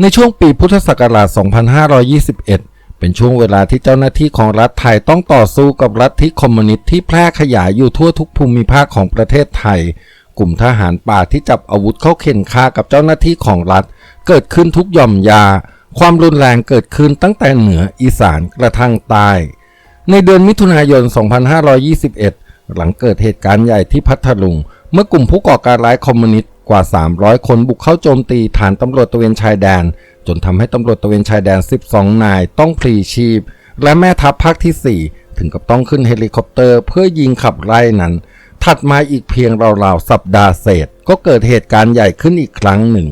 ในช่วงปีพุทธศักราช 2521 เป็นช่วงเวลาที่เจ้าหน้าที่ของรัฐไทยต้องต่อสู้กับรัฐที่คอมมิวนิสต์ที่แพร่ขยายอยู่ทั่วทุกภูมิภาคของประเทศไทย กลุ่มทหารป่าที่จับอาวุธเข้าเข็นฆ่ากับเจ้าหน้าที่ของรัฐ เกิดขึ้นทุกย่อมยา ความรุนแรงเกิดขึ้นตั้งแต่เหนืออีสานกระทั่งใต้ ในเดือนมิถุนายน 2521 หลังเกิดเหตุการณ์ใหญ่ที่พัทลุง เมื่อกลุ่มผู้ก่อการร้ายคอมมิวนิสต์ กว่า 300 คนบุกเข้าโจมตีฐานตำรวจตะเวนชายแดน จนทำให้ตำรวจตะเวนชายแดน 12 นายต้องพลีชีพ และแม่ทัพภาคที่ 4 ถึงกับต้องขึ้นเฮลิคอปเตอร์เพื่อยิงขับไล่นั้น ถัดมาอีกเพียงราวๆสัปดาห์เศษ ก็เกิดเหตุการณ์ใหญ่ขึ้นอีกครั้งหนึ่ง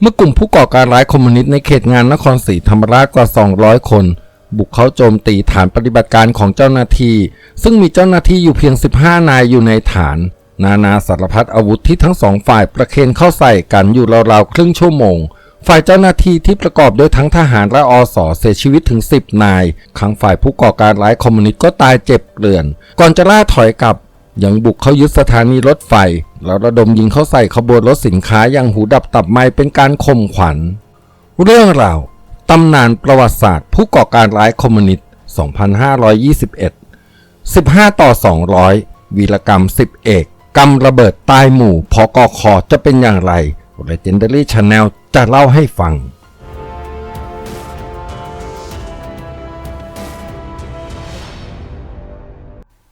เมื่อกลุ่มผู้ก่อการร้ายคอมมิวนิสต์ในเขตงานนครศรีธรรมราชกว่า 200 คนบุกเข้าโจมตีฐานปฏิบัติการของเจ้าหน้าที่ ซึ่งมีเจ้าหน้าที่อยู่เพียง 15 นายอยู่ในฐาน นานาสารพัดอาวุธที่ทั้งสองฝ่ายประเคนเข้าใส่กันอยู่ราวๆครึ่งชั่วโมง ฝ่ายเจ้าหน้าที่ที่ประกอบด้วยทั้งทหารและอสเสียชีวิตถึง 10 นายขังฝ่ายผู้ก่อการร้ายคอมมิวนิสต์ก็ตายเจ็บเกลื่อน ก่อนจะล่าถอยกลับ ยังบุกเข้ายึดสถานีรถไฟ แล้วระดมยิงเข้าใส่ขบวนรถสินค้าอย่างหูดับตับไหมเป็นการข่มขวัญ เรื่องราวตำนานประวัติศาสตร์ ผู้ก่อการร้ายคอมมิวนิสต์ 2521 15 ต่อ 200 วีรกรรม 10 เอก กำระเบิดตายหมู่พอกอคอจะเป็นอย่างไร Legendary Channel จะเล่าให้ฟัง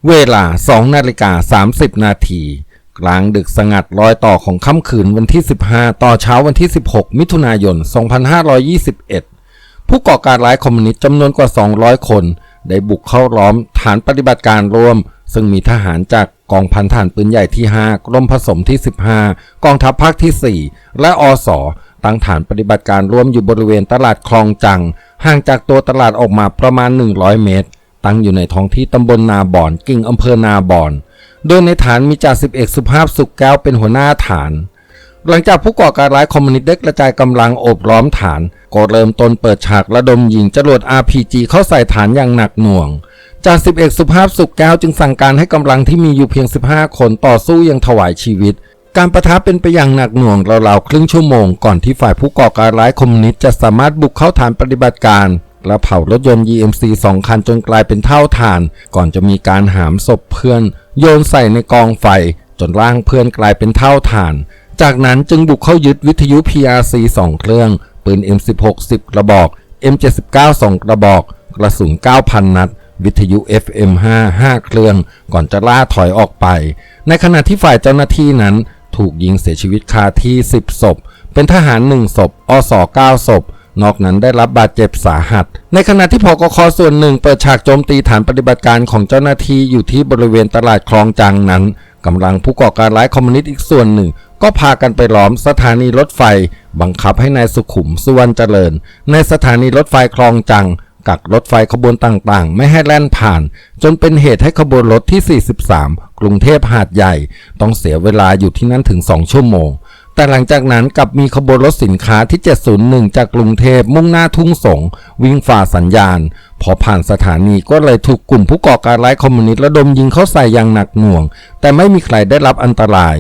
เวลา 2 นาฬิกา 30 นาที กลางดึกสงัดรอยต่อของค่ำคืนวันที่ 15 ต่อเช้าวันที่ 16 มิถุนายน 2521 ผู้ก่อการร้ายคอมมิวนิสต์จำนวนกว่า 200 คน ได้บุกเข้าล้อมฐานปฏิบัติการร่วม ซึ่งมีทหารจากกองพันฐานปืนใหญ่ที่ 5 กรมผสมที่ 15 กองทัพภาคที่ 4 และอสตั้งฐานปฏิบัติการร่วมอยู่บริเวณตลาดคลองจัง ห่างจากตัวตลาดออกมาประมาณ 100 เมตร ตั้งอยู่ในท้องที่ตำบลนาบ่อน กิ่งอำเภอนาบ่อน โดยในฐานมีจ่าสิบเอกสุภาพสุขแก้วเป็นหัวหน้าฐาน หลังจากผู้ก่อการร้ายคอมมิวนิสต์ได้กระจายกำลังโอบล้อมฐาน ก็เริ่มต้นเปิดฉากระดมยิงจรวด RPG เข้าใส่ฐานอย่างหนักหน่วงจ่าสิบเอกสุภาพสุขแก้วจึงสั่งการให้กำลังที่มีอยู่เพียง 15 คนต่อสู้อยังถวายชีวิต การประทะเป็นไปอย่างหนักหน่วงราวๆครึ่งชั่วโมงก่อนที่ฝ่ายผู้ก่อการร้ายคอมมิวนิสต์จะสามารถบุกเข้าฐานปฏิบัติการ และเผารถยนต์ GMC สองคันจนกลายเป็นเท่าฐาน ก่อนจะมีการหามศพเพื่อน โยนใส่ในกองไฟ จนร่างเพื่อนกลายเป็นเท่าฐาน จากนั้นจึงบุกเข้ายึดวิทยุ PRC 2 เครื่อง ปืน M16 10 กระบอก M79 2 กระบอก กระสุน 9,000 นัด วิทยุ FM5 5 เครื่อง ก่อนจะล่าถอยออกไป ในขณะที่ฝ่ายเจ้าหน้าที่นั้น ถูกยิงเสียชีวิตคาที่ 10 ศพ เป็นทหาร 1 ศพ อส9ศพนอกนั้นได้รับบาดเจ็บสาหัส ในขณะที่พกคส่วนหนึ่งเปิดฉากโจมตีฐานปฏิบัติการของเจ้าหน้าที่อยู่ที่บริเวณตลาดคลองจังนั้นกำลังผู้ก่อการร้ายคอมมิวนิสต์อีกส่วนหนึ่ง ก็พากันไปล้อมสถานีรถไฟ บังคับให้นายสุขุมสุวรรณเจริญ ในสถานีรถไฟคลองจัง กักรถไฟขบวนต่างๆ ไม่ให้แล่นผ่าน จนเป็นเหตุให้ขบวนรถที่ 43 กรุงเทพหาดใหญ่ ต้องเสียเวลาอยู่ที่นั่นถึง 2 ชั่วโมง แต่หลังจากนั้นกลับมีขบวนรถสินค้าที่ 701 จากกรุงเทพมุ่งหน้าทุ่งสง วิ่งฝ่าสัญญาณ พอผ่านสถานีก็เลยถูกกลุ่มผู้ก่อการร้ายคอมมิวนิสต์ระดมยิงเข้าใส่อย่างหนักหน่วง แต่ไม่มีใครได้รับอันตราย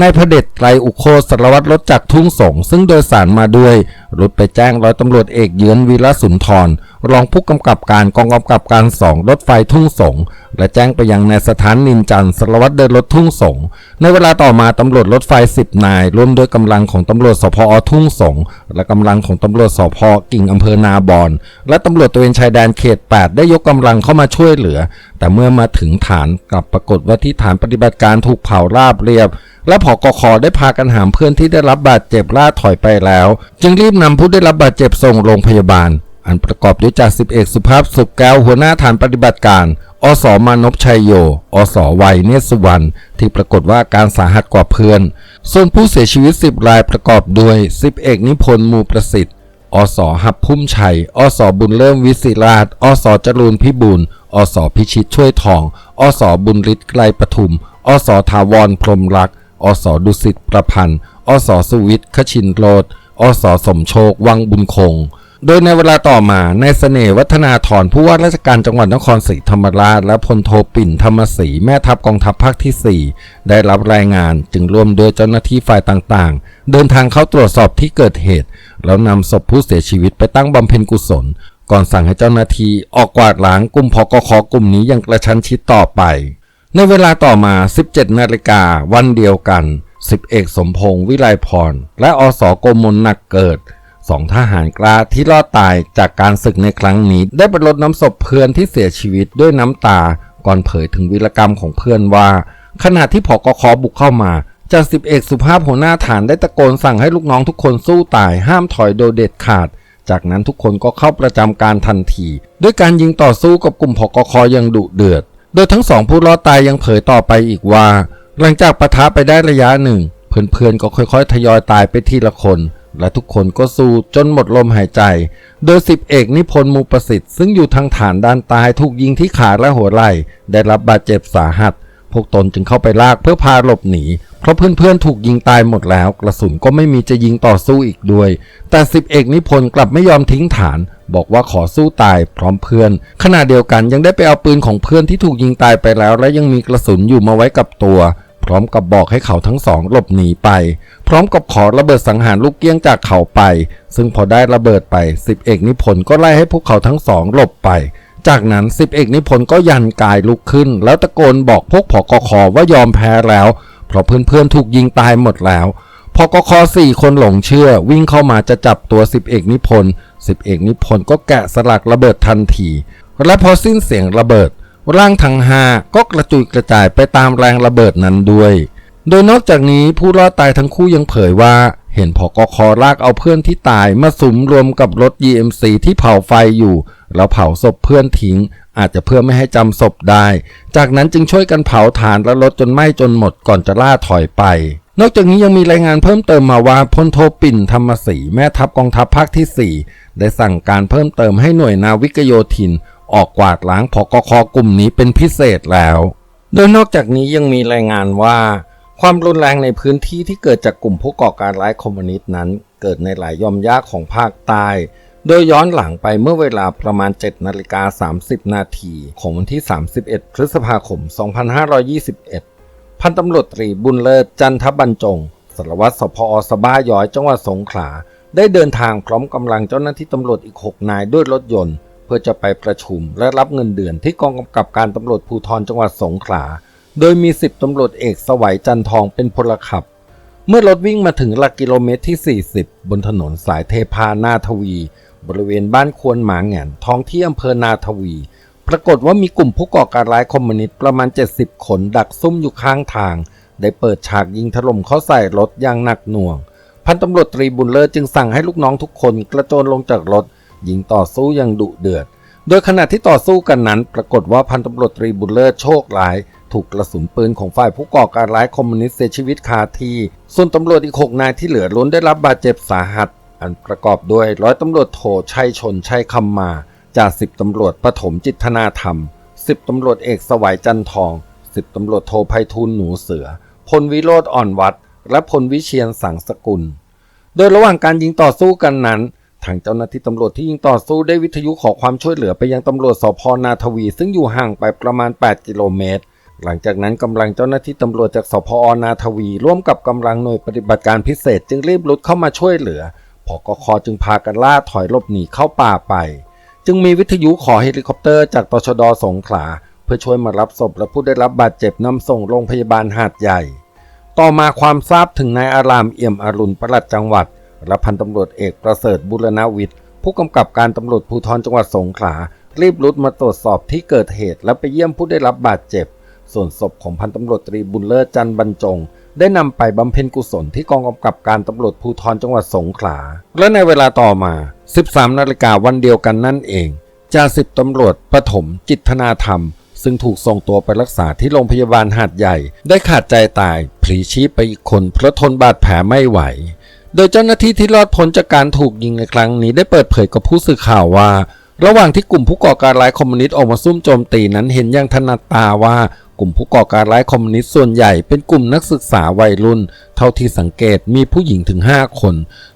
นายพระเดชไตรอุโคสารวัตรรถจากทุ่งสงซึ่งโดยสารมาด้วยรถไปแจ้งร้อยตำรวจเอกเยือนวีระสุนทร รองผู้กำกับการกองกำกับการสองรถไฟทุ่งสง และแจ้งไปยังนายสถานนินจันสารวัตรเดินรถทุ่งสง ในเวลาต่อมาตำรวจรถไฟ 10 นายร่วมด้วยกำลังของตำรวจสพอทุ่งสง และกำลังของตำรวจสพกิ่งอำเภอนาบอนและตำรวจตระเวนชายแดนเขต 8 ได้ยกกำลังเข้ามาช่วยเหลือ แต่เมื่อมาถึงฐานกลับปรากฏว่าที่ฐานปฏิบัติการถูกเผาราบเรียบ และผอกคได้พากันหามเพื่อนที่ได้รับบาดเจ็บล่าถอยไปแล้ว จึงรีบนำผู้ได้รับบาดเจ็บส่งโรงพยาบาล อันประกอบด้วยจ่าสิบเอกสุภาพสุขแก้วหัวหน้าฐานปฏิบัติการ อสมานพชัยโย อสวัยเนศสุวรรณที่ปรากฏว่าการสาหัสกว่าเพื่อน ส่วนผู้เสียชีวิต 10 รายประกอบด้วยสิบเอกนิพนธ์มูประสิทธิ์ อสหับพุ่มชัย อสบุญเริ่มวิศิราช อสจรูนพิบูลอสพิชิตช่วยทอง อสบุญฤทธิ์ไกลปทุม อสทาวรพรมรัก อสดุสิตประพันธ์ อสสุวิทย์ขชินโรดอสสมโชควังบุญคง โดยในเวลาต่อมาในเสน่ห์วัฒนาธรผู้ว่าราชการจังหวัดนครศรีธรรมราช และพลโทปิ่นธรรมศรีแม่ทัพกองทัพภาคที่ 4 ได้รับรายงานจึงร่วมด้วยเจ้าหน้าที่ฝ่ายต่างๆ เดินทางเข้าตรวจสอบที่เกิดเหตุ แล้วนำศพผู้เสียชีวิตไปตั้งบำเพ็ญกุศล ก่อนสั่งให้เจ้าหน้าที่ออกกวาดล้างกลุ่มพกคกลุ่มนี้อย่างกระชั้นชิดต่อไป ในเวลาต่อมา 17 นาฬิกาวันเดียวกันสิบเอกสมพงษ์วิไลพรและอสโกมลหนักเกิด สองทหารกล้าที่รอดตายจากการศึกในครั้งนี้ ได้ไปรดน้ำศพเพื่อนที่เสียชีวิตด้วยน้ำตา ก่อนเผยถึงวีรกรรมของเพื่อนว่า ขณะที่ผกคบุกเข้ามาจ่าสิบเอกสุภาพหัวหน้าฐานได้ตะโกนสั่งให้ลูกน้องทุกคนสู้ตายห้ามถอยโดยเด็ดขาด จากนั้นทุกคนก็เข้าประจำการทันที ด้วยการยิงต่อสู้กับกลุ่มผกคอย่างดุเดือด โดยทั้งสองผู้รอดตายยังเผยต่อไปอีกว่า หลังจากปะทะไปได้ระยะหนึ่งเพื่อนๆก็ค่อยๆทยอยตายไปทีละคน และทุกคนก็สู้จนหมดลมหายใจ โดยสิบเอกนิพนธ์มูประสิทธิ์ซึ่งอยู่ทางฐานด้านตายถูกยิงที่ขาและหัวไหล่ ได้รับบาดเจ็บสาหัส พวกตนจึงเข้าไปลากเพื่อพาหลบหนี เพราะเพื่อนๆถูกยิงตายหมดแล้ว กระสุนก็ไม่มีจะยิงต่อสู้อีกด้วย แต่สิบเอกนิพนธ์กลับไม่ยอมทิ้งฐาน บอกว่าขอสู้ตายพร้อมเพื่อน ขณะเดียวกันยังได้ไปเอาปืนของเพื่อนที่ถูกยิงตายไปแล้ว และยังมีกระสุนอยู่มาไว้กับตัว พร้อมกับบอกให้เขาทั้งสองหลบหนีไป พร้อมกับขอระเบิดสังหารลูกเกี้ยงจากเขาไป ซึ่งพอได้ระเบิดไปสิบเอกนิพนธ์ก็ไล่ให้พวกเขาทั้งสองหลบไป จากนั้นสิบเอกนิพนธ์ก็ยันกายลุกขึ้น แล้วตะโกนบอกพวกผกคว่ายอมแพ้แล้ว เพราะเพื่อนๆถูกยิงตายหมดแล้วพกคสี่คนหลงเชื่อ วิ่งเข้ามาจะจับตัวสิบเอกนิพนธ์สิบเอกนิพนธ์ก็แกะสลักระเบิดทันที และพอสิ้นเสียงระเบิด ร่างทั้งห้าก็กระจุยกระจายไปตามแรงระเบิดนั้นด้วย โดยนอกจากนี้ผู้รอดตายทั้งคู่ยังเผยว่า เห็นพอกคอลากเอาเพื่อนที่ตายมาสุมรวมกับรถ GMC ที่เผาไฟอยู่ แล้วเผาศพเพื่อนทิ้ง อาจจะเพื่อไม่ให้จำศพได้ จากนั้นจึงช่วยกันเผาถ่านและรถจนไหม้จนหมดก่อนจะล่าถอยไปนอกจากนี้ยังมีรายงานเพิ่มเติมมาว่าพลโทปิ่นธรรมศรีแม่ทัพกองทัพภาคที่ 4 ได้สั่งการเพิ่มเติมให้หน่วยนาวิกโยธิน ออกกวาดล้างพกคกลุ่มนี้เป็นพิเศษแล้ว โดยนอกจากนี้ยังมีรายงานว่า ความรุนแรงในพื้นที่ที่เกิดจากกลุ่มผู้ก่อการร้ายคอมมิวนิสต์นั้น เกิดในหลายย่อมยากของภาคใต้ โดยย้อนหลังไปเมื่อเวลาประมาณ7นาฬิกา30 นาทีของวันที่ 31 พฤษภาคม 2521 พันตำรวจตรีบุญเลิศจันทบรรจงสารวัตรสพอสบ้าย้อยจังหวัดสงขลาได้เดินทางพร้อมกำลังเจ้าหน้าที่ตำรวจอีก 6 นายด้วยรถยนต์ เพื่อจะไปประชุมและรับเงินเดือนที่กองกำกับการตำรวจภูธรจังหวัดสงขลา โดยมี10ตำรวจเอกสวัยจันทองเป็นพลขับ เมื่อรถวิ่งมาถึงหลักกิโลเมตรที่ 40 บนถนนสายเทพานาทวี บริเวณบ้านควนหมาแหงนท้องที่อำเภอนาทวี ปรากฏว่ามีกลุ่มผู้ก่อการร้ายคอมมิวนิสต์ประมาณ 70 คนดักซุ่มอยู่ข้างทาง ได้เปิดฉากยิงถล่มเข้าใส่รถอย่างหนักหน่วง พันตำรวจตรีบุญเลิศจึงสั่งให้ลูกน้องทุกคนกระโจนลงจากรถ ยิงต่อสู้อย่างดุเดือด โดยขณะที่ต่อสู้กันนั้น ปรากฏว่าพันตำรวจตรีบุญเลิศโชคร้าย ถูกกระสุนปืนของฝ่ายผู้ก่อการร้ายคอมมิวนิสต์เสียชีวิตคาที่ ส่วนตำรวจอีก6นายที่เหลือล้นได้รับบาดเจ็บสาหัส อันประกอบด้วยร้อยตำรวจโทชัยชนชัยคำมาจากสิบตำรวจปฐมจิตนาธรรมสิบตำรวจเอกสวัยจันทองสิบตำรวจโทไพฑูรย์หนูเสือ พลวิโรธอ่อนวัด และพลวิเชียนสังสกุล โดยระหว่างการยิงต่อสู้กันนั้น ทางเจ้าหน้าที่ตำรวจที่ยิงต่อสู้ได้วิทยุขอความช่วยเหลือไปยังตำรวจสพนาทวี ซึ่งอยู่ห่างไปประมาณ 8 กิโลเมตร หลังจากนั้นกำลังเจ้าหน้าที่ตำรวจจากสพอนาทวี ร่วมกับกำลังหน่วยปฏิบัติการพิเศษ จึงรีบรุดเข้ามาช่วยเหลือพกคจึงพากันล่าถอยหลบหนีเข้าป่าไป จึงมีวิทยุขอเฮลิคอปเตอร์จากตชดสงขลา เพื่อช่วยมารับศพและผู้ได้รับบาดเจ็บนำส่งโรงพยาบาลหาดใหญ่ ต่อมาความทราบถึงนายอารามเอี่ยมอรุณประหลัดจังหวัด และพันตำรวจเอกประเสริฐบุรณวิทย์ ผู้กำกับการตำรวจภูธรจังหวัดสงขลา รีบรุดมาตรวจสอบที่เกิดเหตุ และไปเยี่ยมผู้ได้รับบาดเจ็บ ส่วนศพของพันตำรวจตรีบุญเลิศจันทร์บรรจง ได้นำไปบำเพ็ญกุศลที่กองกำกับการตำรวจภูธรจังหวัดสงขลา และในเวลาต่อมา 13 นาฬิกาวันเดียวกันนั่นเองจ่าสิบตำรวจปฐมจิตธนาธรรม ซึ่งถูกส่งตัวไปรักษาที่โรงพยาบาลหาดใหญ่ ได้ขาดใจตายพลีชีพไปอีกคนเพราะทนบาดแผลไม่ไหว โดยเจ้าหน้าที่ที่รอดพ้นจากการถูกยิงในครั้งนี้ได้เปิดเผยกับผู้สื่อข่าวว่า ระหว่างที่กลุ่มผู้ก่อการร้ายคอมมิวนิสต์ออกมาซุ่มโจมตีนั้นเห็นอย่างถนัดตาว่ากลุ่มผู้ก่อการร้ายคอมมิวนิสต์ส่วนใหญ่เป็นกลุ่มนักศึกษาวัยรุ่น เท่าที่สังเกตมีผู้หญิงถึง 5 คน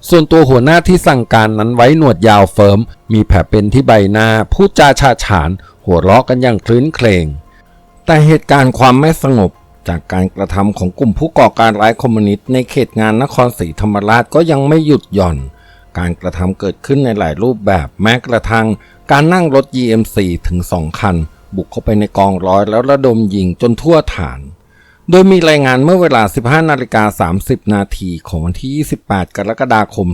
ส่วนตัวหัวหน้าที่สั่งการนั้นไว้หนวดยาวเฟิร์ม มีแผลเป็นที่ใบหน้าพูดจาชาฉาน หัวเราะกันอย่างคลื้นเครงแต่เหตุการณ์ความไม่สงบ จากการกระทำของกลุ่มผู้ก่อการร้ายคอมมิวนิสต์ในเขตงานนครศรีธรรมราชก็ยังไม่หยุดหย่อน การกระทำเกิดขึ้นในหลายรูปแบบแม้กระทั่งการนั่งรถ GMC ถึง 2 คัน บุกเข้าไปในกองร้อยแล้วระดมยิงจนทั่วฐาน โดยมีรายงานเมื่อเวลา 15นาฬิกา30 นาทีของวันที่ 28 กรกฎาคม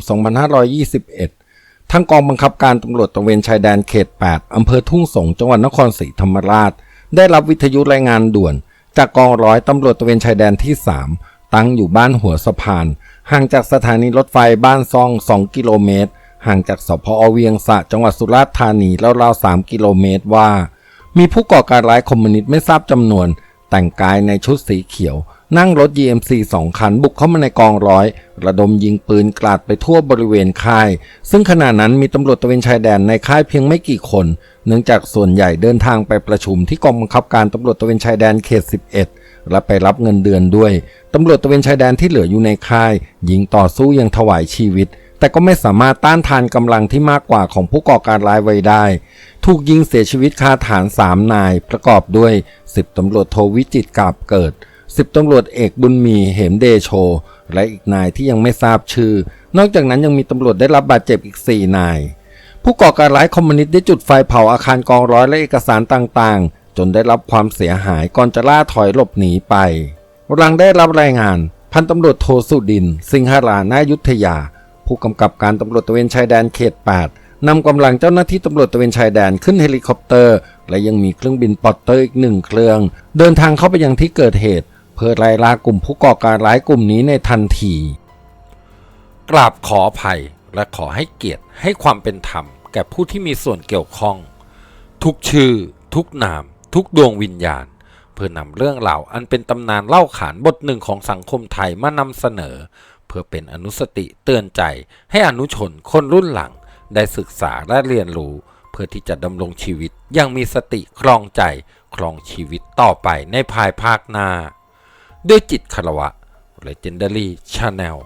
2521ทั้งกองบังคับการตำรวจตระเวนชายแดนเขต 8 อำเภอทุ่งสง จังหวัดนครศรีธรรมราช ได้รับวิทยุรายงานด่วน จากกองร้อยตำรวจตระเวนชายแดนที่ 3 ตั้งอยู่บ้านหัวสะพาน ห่างจากสถานีรถไฟบ้านซอง 2 กิโลเมตร ห่างจากสพอเวียงสะจังหวัดสุราษฎร์ธานีราวๆ3กิโลเมตรว่า มีผู้ก่อการร้ายคอมมิวนิสต์ไม่ทราบจำนวน แต่งกายในชุดสีเขียว นั่งรถ GMC สองคันบุกเข้ามาในกองร้อย ระดมยิงปืนกลาดไปทั่วบริเวณค่าย ซึ่งขณะนั้นมีตำรวจตะเวนชายแดนในค่ายเพียงไม่กี่คน เนื่องจากส่วนใหญ่เดินทางไปประชุมที่กองบังคับการตำรวจตะเวนชายแดนเขต 11 และไปรับเงินเดือนด้วย ตำรวจตะเวนชายแดนที่เหลืออยู่ในค่าย ยิงต่อสู้ยังถวายชีวิต แต่ก็ไม่สามารถต้านทานกำลังที่มากกว่าของผู้ก่อการร้ายไว้ได้ ถูกยิงเสียชีวิตคาฐาน3นายประกอบด้วย 10ตำรวจโทวิจิตกาบเกิด 10ตำรวจเอกบุญมีเหมเดโช และอีกนายที่ยังไม่ทราบชื่อ นอกจากนั้นยังมีตำรวจได้รับบาดเจ็บอีก 4 นาย ผู้ก่อการร้ายคอมมิวนิสต์ได้จุดไฟเผาอาคารกองร้อยและเอกสารต่างๆ จนได้รับความเสียหายก่อนจะล่าถอยหลบหนีไปหลังได้รับรายงาน พันตำรวจโทสุดิน สิงหรานายุทธยา ผู้กำกับการตำรวจตะเวนชายแดนเขต 8นำกำลังเจ้าหน้าที่ตำรวจตะเวนชายแดนขึ้นเฮลิคอปเตอร์ และยังมีเครื่องบินปอตเตอร์อีกหนึ่งเครื่อง เดินทางเข้าไปยังที่เกิดเหตุ เพื่อไล่ล่ากลุ่มผู้ก่อการร้ายกลุ่มนี้ในทันที กราบขออภัยและขอให้เกียรติให้ความเป็นธรรม แก่ผู้ที่มีส่วนเกี่ยวข้อง ทุกชื่อ ทุกนาม ทุกดวงวิญญาณ เพื่อนำเรื่องราอันเป็นตำนานเล่าขานบทหนึ่งของสังคมไทยมานำเสนอ เพื่อเป็นอนุสติเตือนใจให้อนุชนคนรุ่นหลัง ได้ศึกษาและเรียนรู้ เพื่อที่จะดำรงชีวิตอยังมีสติครองใจครองชีวิตต่อไปในภายภาคหน้า ด้วยจิตคารวะ Legendary Channel